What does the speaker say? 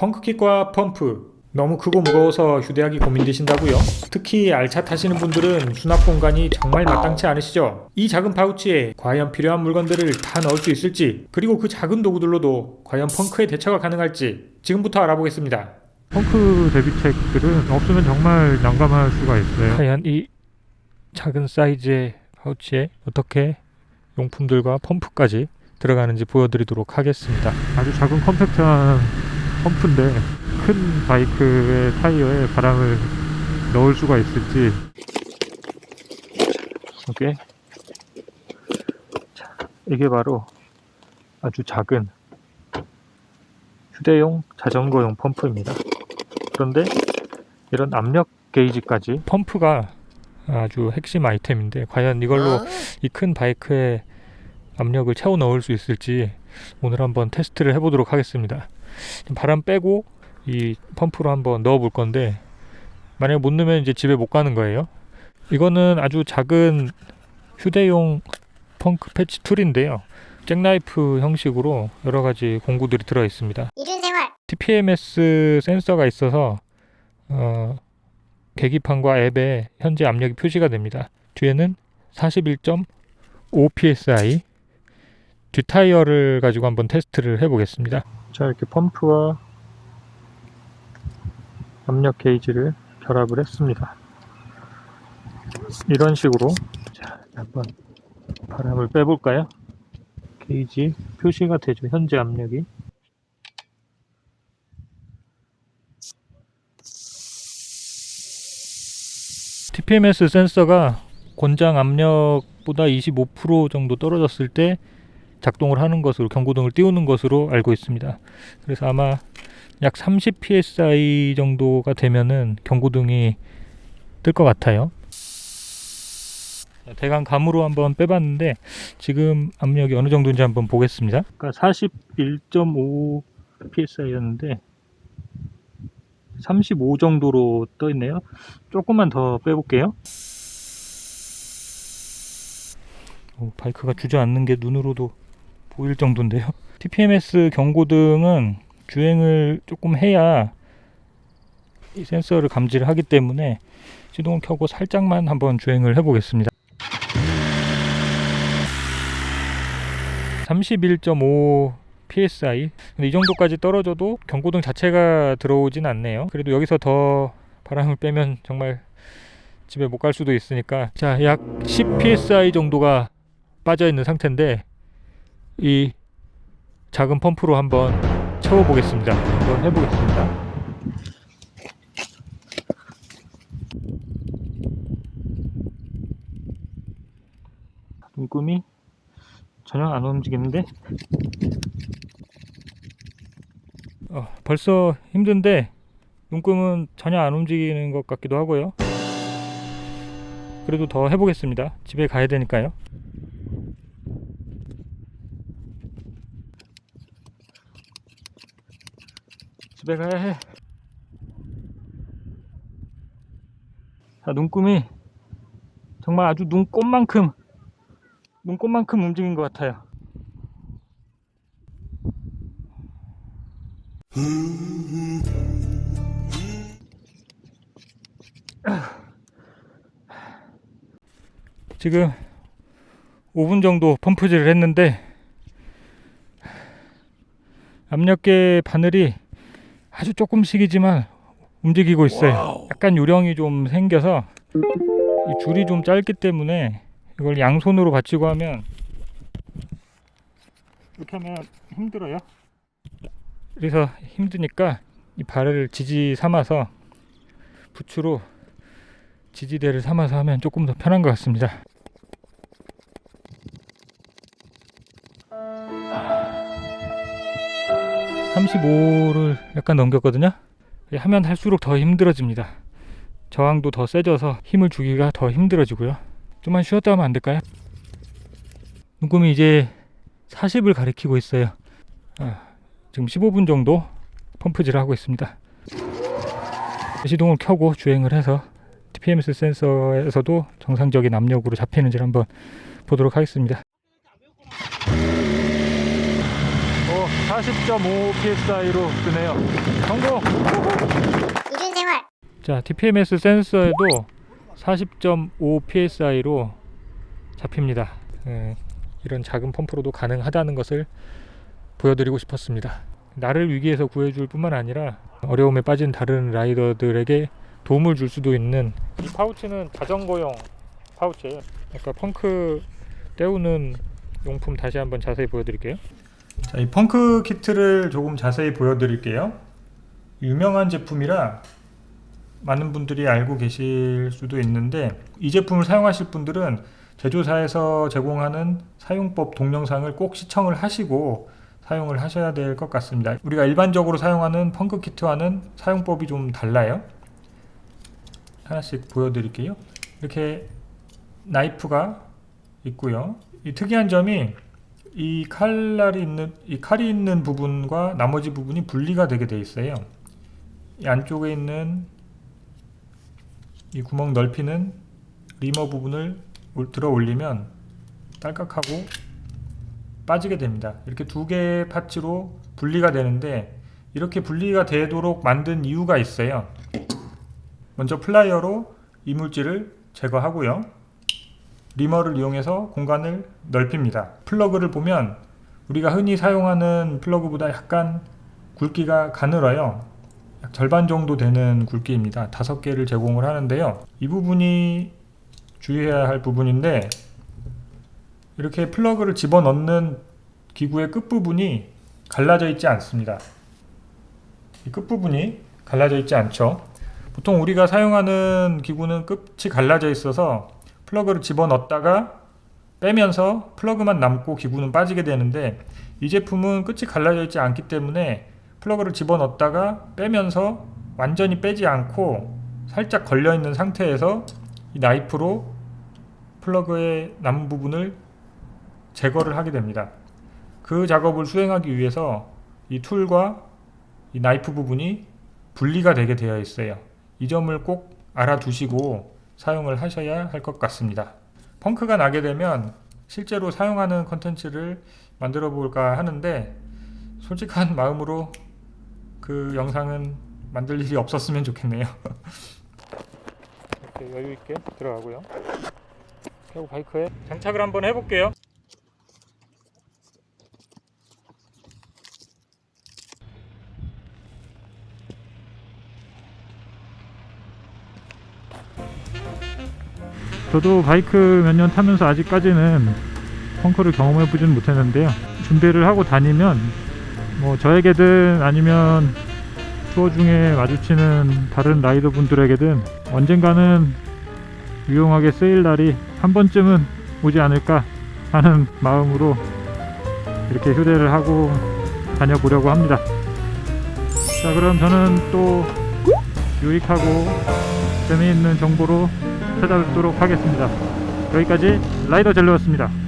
펑크킥과 펌프 너무 크고 무거워서 휴대하기 고민되신다고요? 특히 알차 타시는 분들은 수납 공간이 정말 마땅치 않으시죠? 이 작은 파우치에 과연 필요한 물건들을 다 넣을 수 있을지 그리고 그 작은 도구들로도 과연 펑크의 대처가 가능할지 지금부터 알아보겠습니다. 펑크 대비책들은 없으면 정말 난감할 수가 있어요. 과연 이 작은 사이즈의 파우치에 어떻게 용품들과 펌프까지 들어가는지 보여드리도록 하겠습니다. 아주 작은 컴팩트한 펌프인데 큰 바이크의 타이어에 바람을 넣을 수가 있을지 이게 자, 이게 바로 아주 작은 휴대용 자전거용 펌프입니다. 그런데 이런 압력 게이지까지 펌프가 아주 핵심 아이템인데 과연 이걸로 이 큰 바이크에 압력을 채워 넣을 수 있을지 오늘 한번 테스트를 해보도록 하겠습니다. 바람 빼고 이 펌프로 한번 넣어 볼 건데 만약에 못 넣으면 이제 집에 못 가는 거예요. 이거는 아주 작은 휴대용 펑크 패치 툴인데요. 잭나이프 형식으로 여러 가지 공구들이 들어 있습니다. 이른 생활 TPMS 센서가 있어서 어, 계기판과 앱에 현재 압력이 표시가 됩니다. 뒤에는 41.5 psi 뒷타이어를 가지고 한번 테스트를 해보겠습니다. 자 이렇게 펌프와 압력 게이지를 결합을 했습니다. 이런 식으로 자 한번 바람을 빼볼까요? 게이지 표시가 되죠. 현재 압력이 TPMS 센서가 권장 압력보다 25% 정도 떨어졌을 때 작동을 하는 것으로 경고등을 띄우는 것으로 알고 있습니다. 그래서 아마 약 30 psi 정도가 되면은 경고등이 뜰 것 같아요. 대강 감으로 한번 빼봤는데 지금 압력이 어느 정도인지 한번 보겠습니다. 그러니까 41.5 psi였는데 35 정도로 떠 있네요. 조금만 더 빼볼게요. 어, 바이크가 주저앉는 게 눈으로도 보일 정도인데요. TPMS 경고등은 주행을 조금 해야 이 센서를 감지를 하기 때문에 시동을 켜고 살짝만 한번 주행을 해보겠습니다. 31.5 PSI. 근데 이 정도까지 떨어져도 경고등 자체가 들어오진 않네요. 그래도 여기서 더 바람을 빼면 정말 집에 못 갈 수도 있으니까 자, 약 10 PSI 정도가 빠져 있는 상태인데 이 작은 펌프로 한번 채워 보겠습니다. 한번 해 보겠습니다. 눈금이 전혀 안 움직이는데 어, 벌써 힘든데 눈금은 전혀 안 움직이는 것 같기도 하고요. 그래도 더 해보겠습니다. 집에 가야 되니까요. 가야 해. 자, 눈금이 정말 아주 눈꽃만큼 눈꽃만큼 움직인 것 같아요. 지금 5분 정도 펌프질을 했는데 압력계 바늘이 아주 조금씩이지만 움직이고 있어요. 약간 요령이 좀 생겨서 이 줄이 좀 짧기 때문에 이걸 양손으로 받치고 하면 이렇게 하면 힘들어요. 그래서 힘드니까 이 발을 지지 삼아서 부츠로 지지대를 삼아서 하면 조금 더 편한 것 같습니다. (35를) 약간 넘겼거든요. 하면 할수록 더 힘들어집니다. 저항도 더 세져서 힘을 주기가 더 힘들어지고요. 좀만 쉬었다 하면 안 될까요? 눈금이 이제 40을 가리키고 있어요. 아, 지금 15분 정도 펌프질을 하고 있습니다. 시동을 켜고 주행을 해서 TPMS 센서에서도 정상적인 압력으로 잡히는지 를 한번 보도록 하겠습니다. 오, 40.5 psi로 뜨네요. 성공! 이륜 생활 자, DPMS 센서에도 40.5 psi로 잡힙니다. 예, 이런 작은 펌프로도 가능하다는 것을 보여드리고 싶었습니다. 나를 위기에서 구해줄 뿐만 아니라 어려움에 빠진 다른 라이더들에게 도움을 줄 수도 있는 이 파우치는 자전거용 파우치예요. 아까 펑크 때우는 용품 다시 한번 자세히 보여드릴게요. 자, 이 펑크 키트를 조금 자세히 보여드릴게요. 유명한 제품이라 많은 분들이 알고 계실 수도 있는데 이 제품을 사용하실 분들은 제조사에서 제공하는 사용법 동영상을 꼭 시청을 하시고 사용을 하셔야 될 것 같습니다. 우리가 일반적으로 사용하는 펑크 키트와는 사용법이 좀 달라요. 하나씩 보여드릴게요. 이렇게 나이프가 있고요. 이 특이한 점이 이 칼날이 있는 이 칼이 있는 부분과 나머지 부분이 분리가 되게 돼 있어요. 이 안쪽에 있는 이 구멍 넓이는 리머 부분을 올- 들어 올리면 딸깍하고 빠지게 됩니다. 이렇게 두 개의 파츠로 분리가 되는데 이렇게 분리가 되도록 만든 이유가 있어요. 먼저 플라이어로 이물질을 제거하고요. 리머를 이용해서 공간을 넓힙니다. 플러그를 보면 우리가 흔히 사용하는 플러그보다 약간 굵기가 가늘어요. 약 절반 정도 되는 굵기입니다. 다섯 개를 제공을 하는데요. 이 부분이 주의해야 할 부분인데 이렇게 플러그를 집어넣는 기구의 끝부분이 갈라져 있지 않습니다. 이 끝부분이 갈라져 있지 않죠. 보통 우리가 사용하는 기구는 끝이 갈라져 있어서 플러그를 집어넣었다가 빼면서 플러그만 남고 기구는 빠지게 되는데 이 제품은 끝이 갈라져 있지 않기 때문에 플러그를 집어넣었다가 빼면서 완전히 빼지 않고 살짝 걸려 있는 상태에서 이 나이프로 플러그의 남은 부분을 제거를 하게 됩니다. 그 작업을 수행하기 위해서 이 툴과 이 나이프 부분이 분리가 되게 되어 있어요. 이 점을 꼭 알아두시고 사용을 하셔야 할 것 같습니다. 펑크가 나게 되면 실제로 사용하는 컨텐츠를 만들어 볼까 하는데 솔직한 마음으로 그 영상은 만들 일이 없었으면 좋겠네요. 여유 있게 들어가고요. 그리고 바이크에 장착을 한번 해볼게요. 저도 바이크 몇 년 타면서 아직까지는 펑크를 경험해 보지는 못했는데요. 준비를 하고 다니면 뭐 저에게든 아니면 투어 중에 마주치는 다른 라이더 분들에게든 언젠가는 유용하게 쓰일 날이 한 번쯤은 오지 않을까 하는 마음으로 이렇게 휴대를 하고 다녀보려고 합니다. 자, 그럼 저는 또 유익하고 재미있는 정보로 찾아뵙도록 하겠습니다. 여기까지 라이더 젤로였습니다.